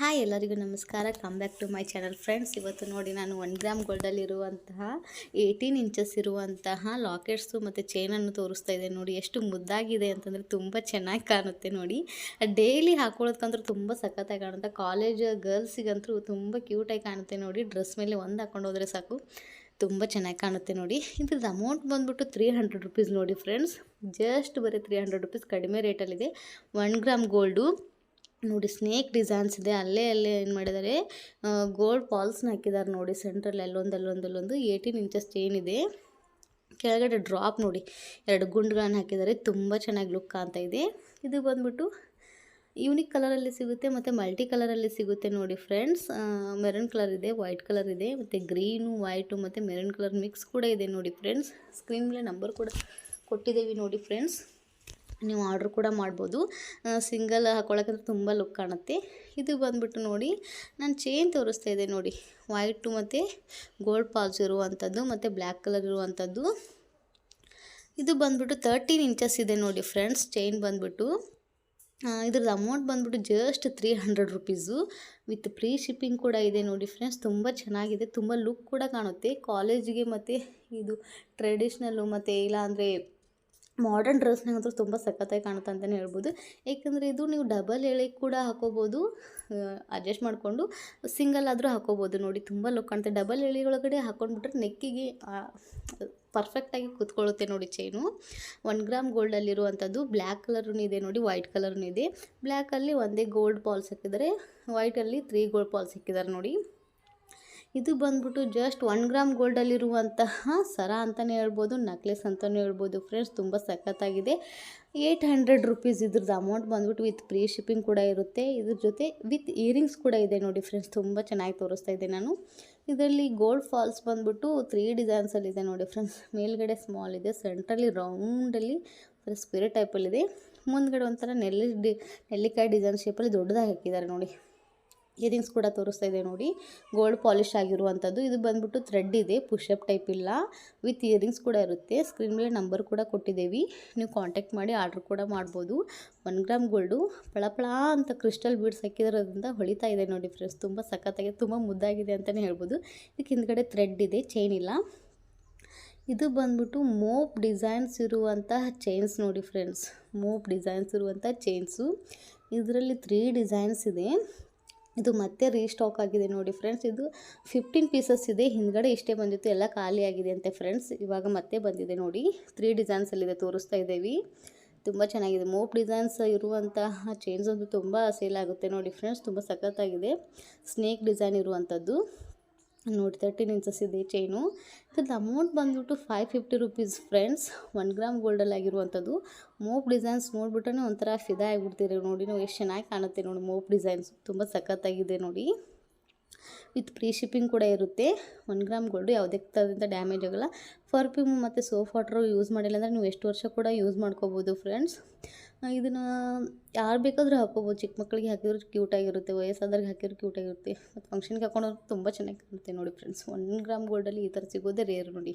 Hi ಎಲ್ಲರಿಗೂ ನಮಸ್ಕಾರ. Come back to my channel friends ಇವತ್ತು ನೋಡಿ ನಾನು ಒನ್ ಗ್ರಾಮ್ ಗೋಲ್ಡಲ್ಲಿರುವಂತಹ ಏಯ್ಟೀನ್ ಇಂಚಸ್ ಇರುವಂತಹ ಲಾಕೆಟ್ಸು ಮತ್ತು ಚೈನನ್ನು ತೋರಿಸ್ತಾ ಇದೆ ನೋಡಿ ಎಷ್ಟು ಮುದ್ದಾಗಿದೆ ಅಂತಂದರೆ ತುಂಬ ಚೆನ್ನಾಗಿ ಕಾಣುತ್ತೆ ನೋಡಿ. ಡೈಲಿ ಹಾಕೊಳ್ಳೋದಕ್ಕಂತೂ ತುಂಬ ಸಖತ್ತಾಗಿ ಕಾಣುತ್ತೆ. ಕಾಲೇಜ್ ಗರ್ಲ್ಸಿಗಂತೂ ತುಂಬ ಕ್ಯೂಟಾಗಿ ಕಾಣುತ್ತೆ ನೋಡಿ. ಡ್ರೆಸ್ ಮೇಲೆ ಒಂದು ಹಾಕೊಂಡು ಹೋದರೆ ಸಾಕು. ತುಂಬ ಚೆನ್ನಾಗಿ ಕಾಣುತ್ತೆ ನೋಡಿ. ಇದ್ರದ್ದು ಅಮೌಂಟ್ ಬಂದ್ಬಿಟ್ಟು ತ್ರೀ ಹಂಡ್ರೆಡ್ ರುಪೀಸ್ ನೋಡಿ ಫ್ರೆಂಡ್ಸ್ ಜಸ್ಟ್ ಬರೀ ತ್ರೀ ಹಂಡ್ರೆಡ್ ರುಪೀಸ್ ಕಡಿಮೆ ರೇಟಲ್ಲಿದೆ ಒನ್ ಗ್ರಾಮ್ ಗೋಲ್ಡು ನೋಡಿ ಸ್ನೇಕ್ ಡಿಸೈನ್ಸ್ ಇದೆ. ಅಲ್ಲೇ ಅಲ್ಲೇ ಏನು ಮಾಡಿದ್ದಾರೆ ಗೋಲ್ಡ್ ಪಾಲ್ಸ್ನ ಹಾಕಿದ್ದಾರೆ ನೋಡಿ ಸೆಂಟ್ರಲ್ಲಿ ಅಲ್ಲೊಂದು ಅಲ್ಲೊಂದು ಅಲ್ಲೊಂದು ಏಯ್ಟೀನ್ ಇಂಚಸ್ ಇದೆ. ಕೆಳಗಡೆ ಡ್ರಾಪ್ ನೋಡಿ, ಎರಡು ಗುಂಡುಗಳನ್ನು ಹಾಕಿದ್ದಾರೆ ತುಂಬ ಚೆನ್ನಾಗಿ ಲುಕ್ ಕಾಣ್ತಾ ಇದೆ. ಇದು ಬಂದ್ಬಿಟ್ಟು ಯೂನಿಕ್ ಕಲರಲ್ಲಿ ಸಿಗುತ್ತೆ ಮತ್ತು ಮಲ್ಟಿ ಕಲರಲ್ಲಿ ಸಿಗುತ್ತೆ ನೋಡಿ ಫ್ರೆಂಡ್ಸ್ ಮೆರೂನ್ ಕಲರ್ ಇದೆ ವೈಟ್ ಕಲರ್ ಇದೆ, ಮತ್ತು ಗ್ರೀನು ವೈಟು ಮತ್ತು ಮೆರೂನ್ ಕಲರ್ ಮಿಕ್ಸ್ ಕೂಡ ಇದೆ ನೋಡಿ ಫ್ರೆಂಡ್ಸ್ ಸ್ಕ್ರೀನ್ ಮೇಲೆ ನಂಬರ್ ಕೂಡ ಕೊಟ್ಟಿದ್ದೀವಿ ನೋಡಿ ಫ್ರೆಂಡ್ಸ್ ನೀವು ಆರ್ಡ್ರ್ ಕೂಡ ಮಾಡ್ಬೋದು. ಸಿಂಗಲ್ ಹಾಕೊಳ್ಳೋಕ್ಕಂತ ತುಂಬ ಲುಕ್ ಕಾಣುತ್ತೆ. ಇದು ಬಂದ್ಬಿಟ್ಟು ನೋಡಿ, ನಾನು ಚೈನ್ ತೋರಿಸ್ತಾ ಇದೆ ನೋಡಿ. ವೈಟು ಮತ್ತು ಗೋಲ್ಡ್ ಪಾಲ್ಸ್ ಇರುವಂಥದ್ದು ಮತ್ತು ಬ್ಲ್ಯಾಕ್ ಕಲರ್ ಇರುವಂಥದ್ದು. ಇದು ಬಂದ್ಬಿಟ್ಟು ತರ್ಟೀನ್ ಇಂಚಸ್ ಇದೆ ನೋಡಿ ಫ್ರೆಂಡ್ಸ್ ಚೈನ್ ಬಂದ್ಬಿಟ್ಟು. ಇದ್ರದ್ದು ಅಮೌಂಟ್ ಬಂದ್ಬಿಟ್ಟು just three hundred rupees with free shipping ಕೂಡ ಇದೆ ನೋಡಿ ಫ್ರೆಂಡ್ಸ್ ತುಂಬ ಚೆನ್ನಾಗಿದೆ, ತುಂಬ ಲುಕ್ ಕೂಡ ಕಾಣುತ್ತೆ. ಕಾಲೇಜಿಗೆ ಮತ್ತು ಇದು ಟ್ರೆಡಿಷ್ನಲ್ಲು ಮತ್ತು ಇಲ್ಲಾಂದರೆ ಮಾಡರ್ನ್ ಡ್ರೆಸ್ನಾಗಂತೂ ತುಂಬ ಸಖತ್ತಾಗಿ ಕಾಣುತ್ತೆ ಅಂತಲೇ ಹೇಳ್ಬೋದು. ಏಕೆಂದರೆ ಇದು ನೀವು ಡಬಲ್ ಎಳೆ ಕೂಡ ಹಾಕೋಬೋದು ಅಡ್ಜಸ್ಟ್ ಮಾಡಿಕೊಂಡು ಸಿಂಗಲ್ ಆದರೂ ಹಾಕೋಬೋದು. ನೋಡಿ, ತುಂಬ ಲುಕ್ ಕಾಣುತ್ತೆ. ಡಬಲ್ ಎಳೆ ಒಳಗಡೆ ಹಾಕೊಂಡ್ಬಿಟ್ರೆ ನೆಕ್ಕಿಗೆ ಪರ್ಫೆಕ್ಟಾಗಿ ಕೂತ್ಕೊಳ್ಳುತ್ತೆ ನೋಡಿ ಚೈನು ಒನ್ ಗ್ರಾಮ್ ಗೋಲ್ಡಲ್ಲಿರುವಂಥದ್ದು ಬ್ಲ್ಯಾಕ್ ಕಲರೂ ಇದೆ ನೋಡಿ ವೈಟ್ ಕಲರೂ ಇದೆ. ಬ್ಲ್ಯಾಕಲ್ಲಿ ಒಂದೇ ಗೋಲ್ಡ್ ಪಾಲ್ಸ್ ಹಾಕಿದರೆ ವೈಟಲ್ಲಿ ತ್ರೀ ಗೋಲ್ಡ್ ಪಾಲ್ಸ್ ಹಾಕಿದ್ದಾರೆ ನೋಡಿ. ಇದು ಬಂದ್ಬಿಟ್ಟು ಜಸ್ಟ್ ಒನ್ ಗ್ರಾಮ್ ಗೋಲ್ಡಲ್ಲಿರುವಂತಹ ಸರ ಅಂತಲೇ ಹೇಳ್ಬೋದು ನಕ್ಲೆಸ್ ಅಂತಲೇ ಹೇಳ್ಬೋದು ಫ್ರೆಂಡ್ಸ್ ತುಂಬ ಸಖತ್ತಾಗಿದೆ. ಏಯ್ಟ್ ಹಂಡ್ರೆಡ್ ರುಪೀಸ್ ಇದ್ರದ್ದು ಅಮೌಂಟ್ ಬಂದ್ಬಿಟ್ಟು ವಿತ್ ಪ್ರೀ ಶಿಪ್ಪಿಂಗ್ ಕೂಡ ಇರುತ್ತೆ. ಇದ್ರ ಜೊತೆ ವಿತ್ ಇಯರಿಂಗ್ಸ್ ಕೂಡ ಇದೆ ನೋಡಿ ಫ್ರೆಂಡ್ಸ್ ತುಂಬ ಚೆನ್ನಾಗಿ ತೋರಿಸ್ತಾ ಇದ್ದೆ ನಾನು. ಇದರಲ್ಲಿ ಗೋಲ್ಡ್ ಫಾಲ್ಸ್ ಬಂದ್ಬಿಟ್ಟು ತ್ರೀ ಡಿಸೈನ್ಸಲ್ಲಿದೆ ನೋಡಿ ಫ್ರೆಂಡ್ಸ್ ಮೇಲ್ಗಡೆ ಸ್ಮಾಲ್ ಇದೆ ಸೆಂಟ್ರಲ್ಲಿ ರೌಂಡಲ್ಲಿ ಸ್ಪಿರಿಟ್ ಟೈಪಲ್ಲಿದೆ ಮುಂದ್ಗಡೆ ಒಂಥರ ನೆಲ್ಲಿ, ನೆಲ್ಲಿಕಾಯಿ ಡಿಸೈನ್ ಶೇಪಲ್ಲಿ ದೊಡ್ಡದಾಗಿ ಹಾಕಿದ್ದಾರೆ ನೋಡಿ. ಇಯರಿಂಗ್ಸ್ ಕೂಡ ತೋರಿಸ್ತಾ ಇದೆ ನೋಡಿ. ಗೋಲ್ಡ್ ಪಾಲಿಶ್ ಆಗಿರುವಂಥದ್ದು. ಇದು ಬಂದ್ಬಿಟ್ಟು ಥ್ರೆಡ್ ಇದೆ. ಪುಷಪ್ ಟೈಪ್ ಇಲ್ಲ. ವಿತ್ ಇಯರಿಂಗ್ಸ್ ಕೂಡ ಇರುತ್ತೆ. ಸ್ಕ್ರೀನ್ ಮೇಲೆ ನಂಬರ್ ಕೂಡ ಕೊಟ್ಟಿದ್ದೀವಿ. ನೀವು ಕಾಂಟ್ಯಾಕ್ಟ್ ಮಾಡಿ ಆರ್ಡ್ರ್ ಕೂಡ ಮಾಡ್ಬೋದು. ಒನ್ ಗ್ರಾಮ್ ಗೋಲ್ಡು ಪಳಪಳ ಅಂತ ಕ್ರಿಸ್ಟಲ್ ಬೀಡ್ಸ್ ಹಾಕಿರೋದ್ರಿಂದ ಹೊಳಿತಾ ಇದೆ ನೋಡಿ ಫ್ರೆಂಡ್ಸ್. ತುಂಬ ಸಖತ್ತಾಗಿದೆ. ತುಂಬ ಮುದ್ದಾಗಿದೆ ಅಂತಲೇ ಹೇಳ್ಬೋದು. ಇದಕ್ಕೆ ಹಿಂದ್ಗಡೆ ಥ್ರೆಡ್ ಇದೆ. ಚೈನ್ ಇಲ್ಲ. ಇದು ಬಂದ್ಬಿಟ್ಟು ಮೋಪ್ ಡಿಸೈನ್ಸ್ ಇರುವಂತಹ ಚೈನ್ಸ್ ನೋಡಿ ಫ್ರೆಂಡ್ಸ್. ಮೋಪ್ ಡಿಸೈನ್ಸ್ ಇರುವಂಥ ಚೈನ್ಸು. ಇದರಲ್ಲಿ ತ್ರೀ ಡಿಸೈನ್ಸ್ ಇದೆ. ಇದು ಮತ್ತೆ ರೀಸ್ಟಾಕ್ ಆಗಿದೆ ನೋಡಿ ಫ್ರೆಂಡ್ಸ್ ಇದು ಫಿಫ್ಟೀನ್ ಪೀಸಸ್ ಇದೆ. ಹಿಂದ್ಗಡೆ ಇಷ್ಟೇ ಬಂದಿತ್ತು. ಎಲ್ಲ ಖಾಲಿ ಆಗಿದೆ ಅಂತೆ ಫ್ರೆಂಡ್ಸ್ ಇವಾಗ ಮತ್ತೆ ಬಂದಿದೆ ನೋಡಿ. ತ್ರೀ ಡಿಸೈನ್ಸಲ್ಲಿದೆ ತೋರಿಸ್ತಾ ಇದ್ದೀವಿ. ತುಂಬ ಚೆನ್ನಾಗಿದೆ. ಮೋಪ್ ಡಿಸೈನ್ಸ್ ಇರುವಂತಹ ಚೈನ್ಸ್ ಒಂದು ತುಂಬ ಸೇಲ್ ಆಗುತ್ತೆ ನೋಡಿ ಫ್ರೆಂಡ್ಸ್ ತುಂಬ ಸಖತ್ತಾಗಿದೆ. ಸ್ನೇಕ್ ಡಿಸೈನ್ ಇರುವಂಥದ್ದು. ನೋಡಿ ತರ್ಟೀನ್ ಇಂಚಸ್ ಇದೆ ಚೈನು ಇದ್ರದ್ದು ಅಮೌಂಟ್ ಬಂದ್ಬಿಟ್ಟು five fifty rupees friends one gram ಗೋಲ್ಡಲ್ಲಿ ಆಗಿರುವಂಥದ್ದು. ಮೋಪ್ ಡಿಸೈನ್ಸ್ ನೋಡಿಬಿಟ್ರೆ ಒಂಥರ ಫಿದಾ ಆಗಿಬಿಡ್ತೀರಿ. ನೋಡಿ, ನಾವು ಎಷ್ಟು ಚೆನ್ನಾಗಿ ಕಾಣುತ್ತೆ ನೋಡಿ ಮೋಪ್ ಡಿಸೈನ್ಸ್ ತುಂಬ ಸಖತ್ತಾಗಿದೆ ನೋಡಿ. ವಿತ್ ಪ್ರೀ ಶಿಪ್ಪಿಂಗ್ ಕೂಡ ಇರುತ್ತೆ. ಒನ್ ಗ್ರಾಮ್ ಗೋಲ್ಡು ಯಾವುದೇ ಥರದಿಂದ ಡ್ಯಾಮೇಜ್ ಆಗೋಲ್ಲ. ಪರ್ಫ್ಯೂಮ್ ಮತ್ತು ಸೋಫ್ ವಾಟ್ರು ಯೂಸ್ ಮಾಡಿಲ್ಲ ಅಂದರೆ ನೀವು ಎಷ್ಟು ವರ್ಷ ಕೂಡ ಯೂಸ್ ಮಾಡ್ಕೋಬೋದು ಫ್ರೆಂಡ್ಸ್ ಇದನ್ನು ಯಾರು ಬೇಕಾದರೂ ಹಾಕೋಬೋದು. ಚಿಕ್ಕ ಮಕ್ಕಳಿಗೆ ಹಾಕಿದ್ರೆ ಕ್ಯೂಟಾಗಿರುತ್ತೆ ವಯಸ್ಸಾದ್ರಿಗೆ ಹಾಕಿದ್ರೆ ಕ್ಯೂಟಾಗಿರುತ್ತೆ ಮತ್ತು ಫಂಕ್ಷನ್ಗೆ ಹಾಕೊಂಡ್ರೆ ತುಂಬ ಚೆನ್ನಾಗಿ ಕಾಣುತ್ತೆ ನೋಡಿ ಫ್ರೆಂಡ್ಸ್ ಒನ್ ಗ್ರಾಮ್ ಗೋಲ್ಡಲ್ಲಿ ಈ ಥರ ಸಿಗೋದೇ ರೇರ್ ನೋಡಿ.